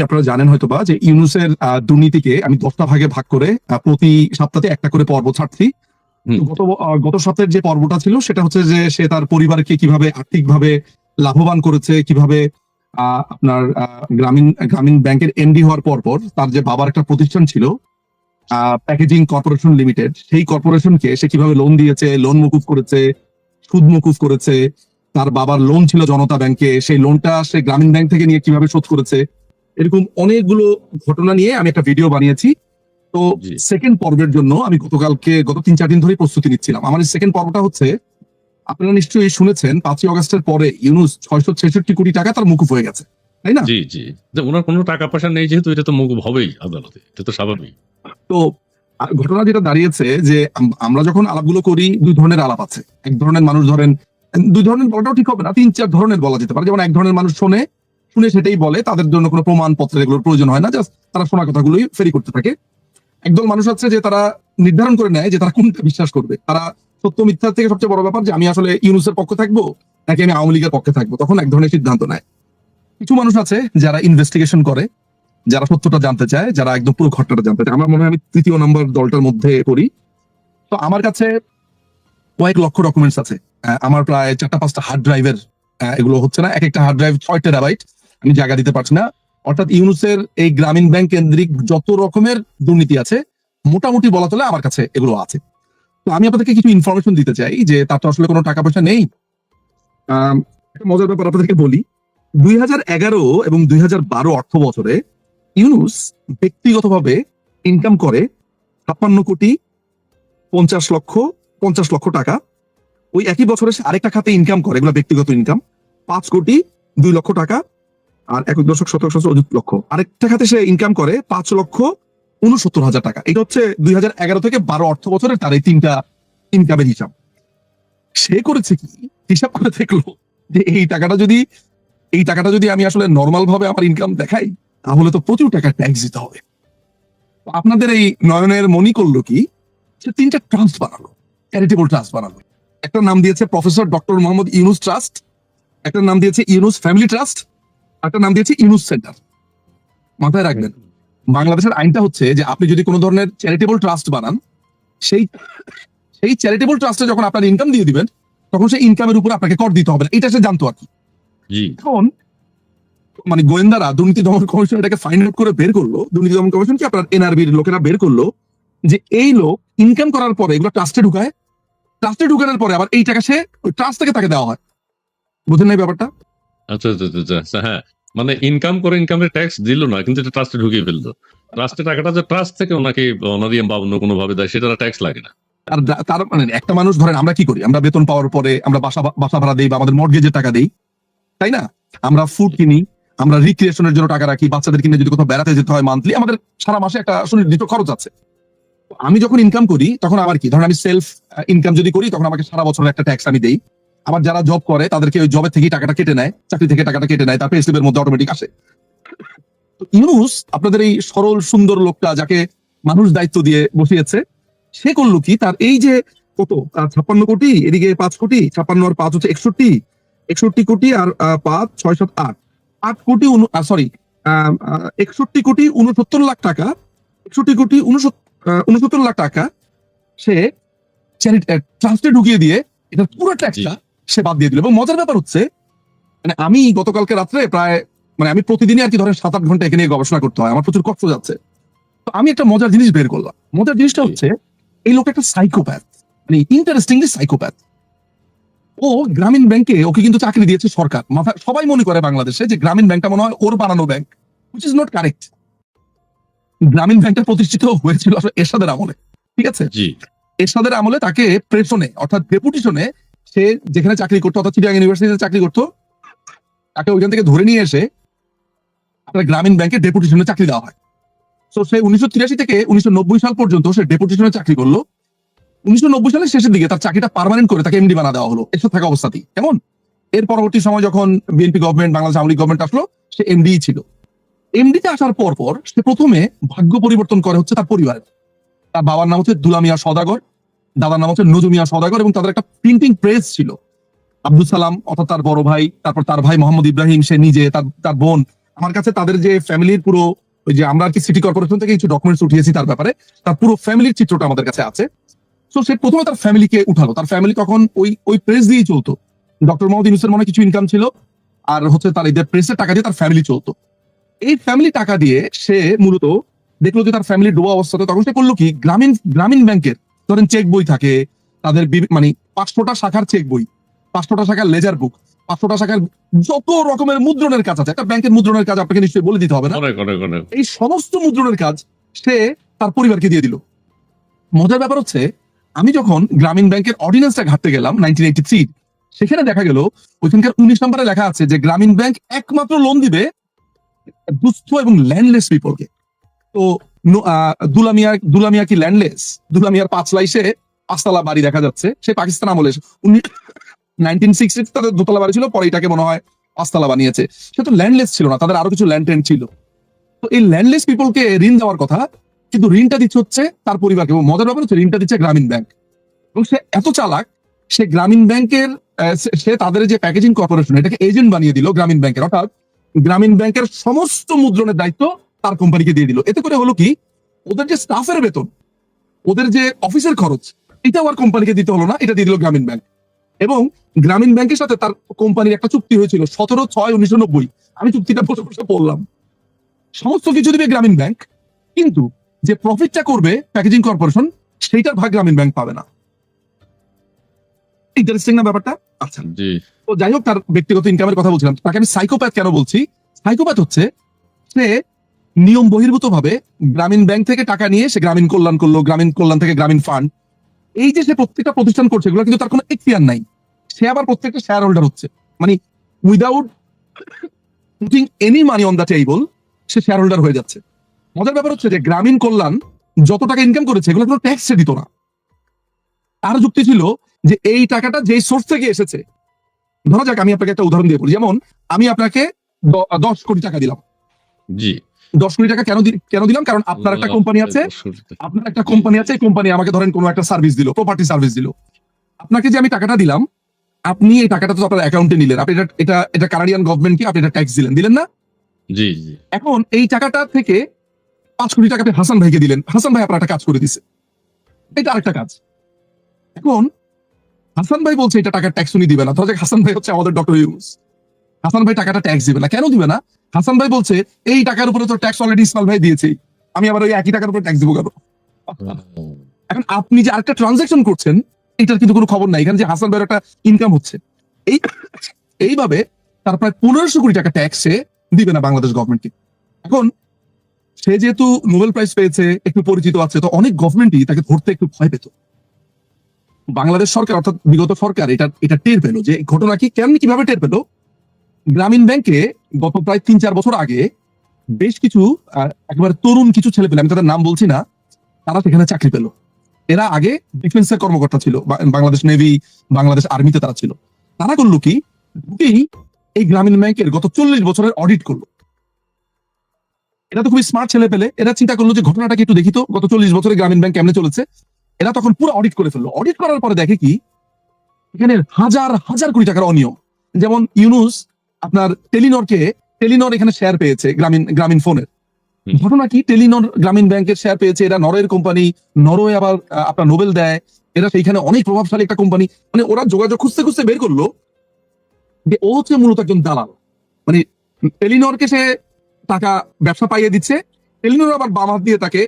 আপনারা জানেন হয়তো বা যে ইউনুসের দুর্নীতিকে আমি দশটা ভাগে ভাগ করে প্রতি সপ্তাহে একটা করে পর্ব ছাড়ছি। গত গত সপ্তাহের যে পর্বটা ছিল সেটা হচ্ছে যে সে তার পরিবারকে কীভাবে আর্থিকভাবে লাভবান করেছে কীভাবে আপনার গ্রামীণ গ্রামীণ ব্যাংকের এমডি হওয়ার পর পর তার যে বাবার একটা প্রতিষ্ঠান ছিল প্যাকেজিং কর্পোরেশন লিমিটেড সেই কর্পোরেশনকে সে কীভাবে লোন দিয়েছে লোন মুকুব করেছে সুদ মুকুব করেছে তার বাবার লোন ছিল জনতা ব্যাংকে সেই লোনটা সে গ্রামীণ ব্যাংক থেকে নিয়ে কীভাবে শোধ করেছে এরকম অনেকগুলো ঘটনা নিয়ে আমি একটা ভিডিও বানিয়েছি। তো সেকেন্ড পর্বের জন্য আমি গতকালকে গত তিন চার দিন ধরে প্রস্তুতি নিচ্ছিলাম। আমার সেকেন্ড পর্বটা হচ্ছে আপনারা নিশ্চয়ই শুনেছেন পাঁচই অগস্টের পরে ইউনুস ছয়শো ছেষট্টি কোটি টাকা তার মুকুব হয়ে গেছে তাই না? জি জি। যে ওনার কোনো টাকা পয়সা নেই যেহেতু এটা তো মুকুব হবেই আদালতে এটা তো স্বাভাবিক। তো ঘটনা যেটা দাঁড়িয়েছে যে আম- আমরা যখন আলাপগুলো করি দুই ধরনের আলাপ আছে। এক ধরনের মানুষ ধরেন দুই ধরনের বলাটাও ঠিক হবে না তিন চার ধরনের বলা যেতে পারে। যেমন এক ধরনের মানুষ শোনে শুনে সেটাই বলে, তাদের জন্য কোনো প্রমাণপত্রের এগুলোর প্রয়োজন হয় না জাস্ট তারা শোনা কথাগুলোই ফেরি করতে থাকে। একদল মানুষ আছে যে তারা নির্ধারণ করে নেয় যে তারা কোনটা বিশ্বাস করবে। তারা সত্য মিথ্যার থেকে সবচেয়ে বড় ব্যাপার যে আমি আসলে ইউনুসের পক্ষে থাকব, নাকি আমি আওয়ামী লীগের পক্ষে থাকব, তখন এক ধরনের সিদ্ধান্ত নেয়। কিছু মানুষ আছে যারা ইনভেস্টিগেশন করে, যারা সত্যটা জানতে চায়, যারা একদম পুরো ঘটনাটা জানতে চায়। আমার মনে হয় আমি তৃতীয় নম্বর দলটার মধ্যে পড়ি। তো আমার কাছে কয়েক লক্ষ ডকুমেন্টস আছে। আমার প্রায় চারটা পাঁচটা হার্ড ড্রাইভের এগুলো হচ্ছে না, এক একটা হার্ড ড্রাইভ ছয় টেরাবাইট আমি জায়গা দিতে পারছি না। অর্থাৎ ইউনুসের এই গ্রামীণ ব্যাংক কেন্দ্রিক যত রকমের দুর্নীতি আছে, মোটামুটি বলা চলে আমার কাছে এগুলো আছে। তো আমি আপনাদেরকে কিছু ইনফরমেশন দিতে চাই যে তার তো আসলে কোনো টাকা পয়সা নেই মজার ব্যাপার আপনাদেরকে বলি, দুই হাজার এগারো এবং দুই হাজার বারো অর্থ বছরে ইউনুস ব্যক্তিগতভাবে ইনকাম করে ছাপ্পান্ন কোটি পঞ্চাশ লক্ষ পঞ্চাশ লক্ষ টাকা। ওই একই বছরে আরেকটা খাতে ইনকাম করে, এগুলো ব্যক্তিগত ইনকাম পাঁচ কোটি দুই লক্ষ টাকা। আর এক দশক শতক অযুত লক্ষ। আরেকটা খাতে সে ইনকাম করে পাঁচ লক্ষ উনসত্তর হাজার টাকা। এটা হচ্ছে দুই হাজার এগারো থেকে বারো অর্থ বছরের তার এই তিনটা ইনকামের হিসাব। সে করেছে কি? হিসাব করে দেখল যে এই টাকাটা যদি, এই টাকাটা যদি আমি আসলে নর্মাল ভাবে আমার ইনকাম দেখাই, তাহলে তো প্রচুর টাকা ট্যাক্স দিতে হবে। আপনাদের এই নয়নের মনি করল কি? সে তিনটা ট্রাস্ট বানালো চ্যারিটেবল ট্রাস্ট বানালো। একটা নাম দিয়েছে professor doctor Mohammad Yunus trust একটা নাম দিয়েছে ইউনুস ফ্যামিলি ট্রাস্ট একটা নাম দিয়েছে ইউনুস সেন্টার। মাথায় রাখবেন বাংলাদেশের আইনটা হচ্ছে যে আপনি যদি কোনো ধরনের চ্যারিটেবল ট্রাস্ট বানান সেই সেই চ্যারিটেবল ট্রাস্টে যখন আপনার ইনকাম দিয়ে দিবেন তখন সেই ইনকামের উপর আপনাকে কর দিতে হবে না। এটা সে জানতো আর কি। এখন মানে গোয়েন্দারা দুর্নীতি দমন কমিশন এটাকে ফাইন্ড আউট করে বের করল। দুর্নীতি দমন কমিশন কি আপনার এনআরবির লোকেরা বের করল যে এই লোক ইনকাম করার পরে এগুলো ট্রাস্টে ঢুকায়। ট্রাস্টে ঢুকানোর পরে আবার এই টাকা সে ওই ট্রাস্ট থেকে তাকে দেওয়া হয়। বুঝেন নাই ব্যাপারটা? আচ্ছা আচ্ছা আচ্ছা, আচ্ছা হ্যাঁ। মানে ইনকাম করে ইনকামের ট্যাক্স দিল না, কিন্তু এটা ট্রাস্টে ঢুকিয়ে ফেলল। ট্রাস্টের টাকাটা যে ট্রাস্ট থেকে ওনাকে অনারিয়াম বা অন্য কোনো ভাবে দেয়, সেটা ট্যাক্স লাগে না। আর তার মানে একটা মানুষ ধরেন, আমরা কি করি? আমরা বেতন পাওয়ার পরে আমরা বাসা বাসা ভাড়া দিই বা আমাদের মর্গেজের টাকা দিই, তাই না? আমরা ফুড কিনি, আমরা রিক্রিয়েশনের জন্য টাকা রাখি, বাচ্চাদের কিনে যদি কোথাও বেড়াতে যেতে হয় মান্থলি আমাদের সারা মাসে একটা সুনির্দিষ্ট খরচ আছে। আমি যখন ইনকাম করি, তখন আমার কি? ধরেন আমি সেলফ ইনকাম যদি করি, তখন আমাকে সারা বছরের একটা ট্যাক্স আমি দেই। আবার যারা জব করে, তাদেরকে ওই জবের থেকে টাকাটা কেটে নেয়, চাকরি থেকে টাকাটা কেটে নেয়, তার পে স্লিপের মধ্যে অটোমেটিক আসে। ইউনুস আপনাদের এই সরল, সুন্দর লোকটা যাকে মানুষ দায়িত্ব দিয়ে বসিয়েছে, সে করল কি? তার এই যে কত? ছাপ্পান্ন কোটি, এদিকে পাঁচ কোটি, ছাপ্পান্ন আর পাঁচ হচ্ছে একষট্টি। একষট্টি কোটি আর পাঁচ, ছয় সাত আট। আট কোটি সরি একষট্টি কোটি উনসত্তর লাখ টাকা। একষট্টি কোটি উনসত্তর লাখ টাকা সে ট্রাস্টে ঢুকিয়ে দিয়ে, এটা পুরো ট্যাক্সটা সে বাদ দিয়ে দিল। এবং মজার ব্যাপার হচ্ছে মানে আমি গতকালকে রাত্রে প্রায় মানে আমি প্রতিদিনই আর কি ধরেন সাত আট ঘণ্টা এখানে গবেষণা করতে হয়। আমার প্রচুর কষ্ট যাচ্ছে। তো আমি একটা মজার জিনিস বের করলাম। মজার জিনিসটা হচ্ছে এই লোক একটা সাইকোপ্যাথ মানে ইন্টারেস্টিংলি সাইকোপ্যাথ ও গ্রামীণ ব্যাংকে ওকে কিন্তু চাকরি দিয়েছে সরকার। মাথা সবাই মনে করে বাংলাদেশে যে গ্রামীণ ব্যাংকটা মনে হয় ওর বানানো bank which is not correct Grameen ব্যাংকটা প্রতিষ্ঠিত হয়েছিল আসলে এরশাদের আমলে। ঠিক আছে? জি। এরশাদের আমলে তাকে প্রেশনে অর্থাৎ ডেপুটেশনে সে যেখানে চাকরি করতো, অর্থাৎ চিটাগাং ইউনিভার্সিটিতে চাকরি করতো, তাকে ওইখান থেকে ধরে নিয়ে এসে আপনার গ্রামীণ ব্যাংকে ডেপুটেশনে চাকরি দেওয়া হয়। তো সে উনিশশো তিরাশি থেকে উনিশশো নব্বই সাল পর্যন্ত সে ডেপুটেশনে চাকরি করল। উনিশশো নব্বই সালের শেষের দিকে তার চাকরিটা পার্মানেন্ট করে তাকে এমডি বানা দেওয়া হলো, এসব থাকা অবস্থাতেই। কেমন? এর পরবর্তী সময় যখন BNP government Bangladesh Awami government আসলো, সে এমডি ছিল। এমডিতে আসার পর পর সে প্রথমে ভাগ্য পরিবর্তন করে হচ্ছে তার পরিবারের। তার বাবার নাম হচ্ছে দুলামিয়া সদাগর। দাদার নাম হচ্ছে নজুমিয়া সদাগর এবং তাদের একটা প্রিন্টিং প্রেস ছিল। আব্দুল সালাম, অর্থাৎ তার বড় ভাই, তারপর তার ভাই মোহাম্মদ ইব্রাহিম, সে নিজে, তার বোন। আমার কাছে তাদের যে ফ্যামিলির পুরো ওই যে আমরা আর কি সিটি কর্পোরেশন থেকে কিছু ডকুমেন্টস উঠিয়েছি তার ব্যাপারে, তার পুরো ফ্যামিলির চিত্রটা আমাদের কাছে আছে। তো সে প্রথমে তার ফ্যামিলিকে উঠালো। তার ফ্যামিলি তখন ওই ওই প্রেস দিয়েই চলতো। ডক্টর মোহাম্মদ ইউনুসের মনে কিছু ইনকাম ছিল, আর হচ্ছে তার এদের প্রেসের টাকা দিয়ে তার ফ্যামিলি চলতো। এই ফ্যামিলি টাকা দিয়ে সে মূলত দেখল যে তার ফ্যামিলি ডোবা অবস্থাতে, তখন সে করল কি, গ্রামীণ গ্রামীণ ব্যাংকের ধরেন চেক বই থাকে তাদের মানে পাঁচশোটা শাখার চেক বই পাঁচশোটা শাখার লেজার বুক পাঁচশোটা শাখার যত রকমের মুদ্রণের কাজ আছে একটা ব্যাংকের মুদ্রণের কাজ আপনাকে নিশ্চয়ই বলে দিতে হবে না? এই সমস্ত মুদ্রণের কাজ সে তার পরিবারকে দিয়ে দিল। মজার ব্যাপার হচ্ছে আমি যখন গ্রামীণ ব্যাংকের অর্ডিন্যান্সটা ঘাটতে গেলাম নাইনটিন এইটি থ্রি সেখানে দেখা গেল ওইখানকার উনিশ নম্বরে লেখা আছে যে গ্রামীণ ব্যাংক একমাত্র লোন দিবে দুস্থ এবং ল্যান্ডলেস পিপলকে তো দুলামিয়া দুলামিয়া কি ল্যান্ডলেস দুলামিয়ার পাঁচ লাইসে পাঁচতলা বাড়ি দেখা যাচ্ছে। সে পাকিস্তান আমলে উনি নাইনটিন তাদের দোতলা বাড়ি ছিল, পরে এটাকে মনে হয় পাঁচতলা বানিয়েছে। সে তো ল্যান্ডলেস ছিল না, তাদের আরও কিছু ল্যান্ড ছিল। তো এই ল্যান্ডলেস পিপলকে ঋণ দেওয়ার কথা, কিন্তু ঋণটা দিচ্ছে হচ্ছে তার পরিবারকে। মজার ব্যাপার হচ্ছে ঋণটা দিচ্ছে গ্রামীণ ব্যাংক। এবং সে এত চালাক, সে গ্রামীণ ব্যাংকের সে তাদের যে প্যাকেজিং কর্পোরেশন এটাকে এজেন্ট বানিয়ে দিল গ্রামীণ ব্যাংকের। অর্থাৎ গ্রামীণ ব্যাংকের সমস্ত মুদ্রণের দায়িত্ব তার কোম্পানিকে দিয়ে দিল। এতে করে হলো কি? ওদের যে স্টাফের বেতন ওদের যে অফিসের খরচ এটাও আর কোম্পানিকে দিতে হলো না এটা দিয়ে দিল গ্রামীণ ব্যাংক এবং গ্রামীণ ব্যাংকের সাথে তার কোম্পানির একটা চুক্তি হয়েছিল সতেরো ছয় উনিশশো নব্বই। আমি চুক্তিটা বসে বসে পড়লাম। সমস্ত কিছু দিবে গ্রামীণ ব্যাংক কিন্তু যে প্রফিটটা করবে প্যাকেজিং কর্পোরেশন সেইটার ভাগ গ্রামীণ ব্যাংক পাবে না। ইন্টারেস্টিং না ব্যাপারটা? আচ্ছা। তো যাই হোক তার ব্যক্তিগত ইনকামের কথা বলছিলাম। তাকে আমি সাইকোপ্যাথ কেন বলছি? সাইকোপ্যাথ হচ্ছে সে নিয়ম বহির্ভূত ভাবে গ্রামীণ ব্যাংক থেকে টাকা নিয়ে সে গ্রামীণ কল্যাণ করল, গ্রামীণ কল্যাণ থেকে গ্রামীণ ফান্ড এই যে সে প্রত্যেকটা প্রতিষ্ঠান করছে, এগুলো কিন্তু তার কোনো এখতিয়ার নাই। সে আবার প্রত্যেকটা শেয়ার হোল্ডার হচ্ছে। মানে without putting any money on the table say share holder হয়ে যাচ্ছে। মজার ব্যাপার হচ্ছে যে গ্রামীণ কল্যাণ যত টাকা ইনকাম করেছে, এগুলো কোনো ট্যাক্স সে দিত না। তার যুক্তি ছিল যে এই টাকাটা যেই সোর্স থেকে এসেছে। ধরা যাক, আমি আপনাকে একটা উদাহরণ দিয়ে বলি। যেমন, আমি আপনাকে দশ কোটি টাকা দিলাম। জি। দশ কোটি টাকা কেন কেন দিলাম? কারণ আপনার একটা কোম্পানি আছে আপনার একটা কোম্পানি আছে কোম্পানি আমাকে ধরেন কোনো একটা সার্ভিস দিল প্রপার্টি সার্ভিস দিল। আপনাকে যে আমি টাকাটা দিলাম আপনি এই টাকাটা তো আপনার অ্যাকাউন্টে নিলেন। আপনি এটা এটা এটা কানাডিয়ান গভর্নমেন্টকে আপনি এটা ট্যাক্স দিলেন। দিলেন না? জি জি। এখন এই টাকাটা থেকে পাঁচ কোটি টাকা আপনি হাসান ভাইকে দিলেন। হাসান ভাই আপনার একটা কাজ করে দিছে। এটা আরেকটা কাজ। এখন হাসান ভাই বলছে এটা টাকা ট্যাক্স উনি দিবে না। ধরা হাসান ভাই হচ্ছে আমাদের ডক্টর ইউনুস হাসান ভাই টাকাটা ট্যাক্স দিবে না। কেন দিবে না? হাসান ভাই বলছে এই টাকার উপরে তো ট্যাক্স অলরেডি ইসমাল ভাই দিয়েছে। আমি আবার ওই একই টাকার উপরে ট্যাক্স দিব কেন? এখন আপনি যে আরেকটা ট্রানজাকশন করছেন এটার কিন্তু কোনো খবর নাই। এখানে যে হাসান ভাইয়ের একটা ইনকাম হচ্ছে। এই এইভাবে তার প্রায় পনেরোশো কোটি টাকা ট্যাক্স সে দিবে না বাংলাদেশ গভর্নমেন্টকে এখন সে যেহেতু নোবেল প্রাইজ পেয়েছে একটু পরিচিত আছে তো অনেক গভর্নমেন্টই তাকে ধরতে একটু ভয় পেত। বাংলাদেশ সরকার অর্থাৎ বিগত সরকার এটা এটা টের পেল যে ঘটনা কি কেমনি কীভাবে টের পেল? গ্রামীণ ব্যাংকে গত প্রায় তিন চার বছর আগে বেশ কিছু একেবারে তরুণ কিছু ছেলে পেলে, আমি তাদের নাম বলছি না, তারা সেখানে চাকরি পেল। এরা আগে ডিফেন্সের কর্মকর্তা ছিল বাংলাদেশ নেভি, বাংলাদেশ আর্মিতে তারা ছিল। তারা করল কি ঢুকেই এই গ্রামীণ ব্যাংকের গত চল্লিশ বছরের অডিট করল। এরা তো খুবই স্মার্ট ছেলে পেলে, এরা চিন্তা করল যে ঘটনাটাকে একটু দেখি তো, গত চল্লিশ বছরে গ্রামীণ ব্যাংক কেমনে চলেছে। এরা তখন পুরো অডিট করে ফেলল। অডিট করার পরে দেখে কি, এখানে হাজার হাজার কোটি টাকার অনিয়ম। যেমন ইউনুস আপনার টেলিনরকে টেলিনর এখানে শেয়ার পেয়েছে গ্রামীণ গ্রামীণ ফোনের ঘটনা কি? টেলিনর গ্রামীণ ব্যাংকের শেয়ার পেয়েছে এরা নরওয়ের কোম্পানি নরওয়ে আবার আপনার নোবেল দেয়। এরা সেইখানে অনেক প্রভাবশালী একটা কোম্পানি মানে ওরা যোগাযোগ খুঁজতে খুঁজতে বের করল যে ও হচ্ছে মূলত একজন দালাল। মানে টেলিনরকে সে টাকা ব্যবসা পাইয়ে দিচ্ছে। টেলিনর আবার বাম হাত দিয়ে তাকে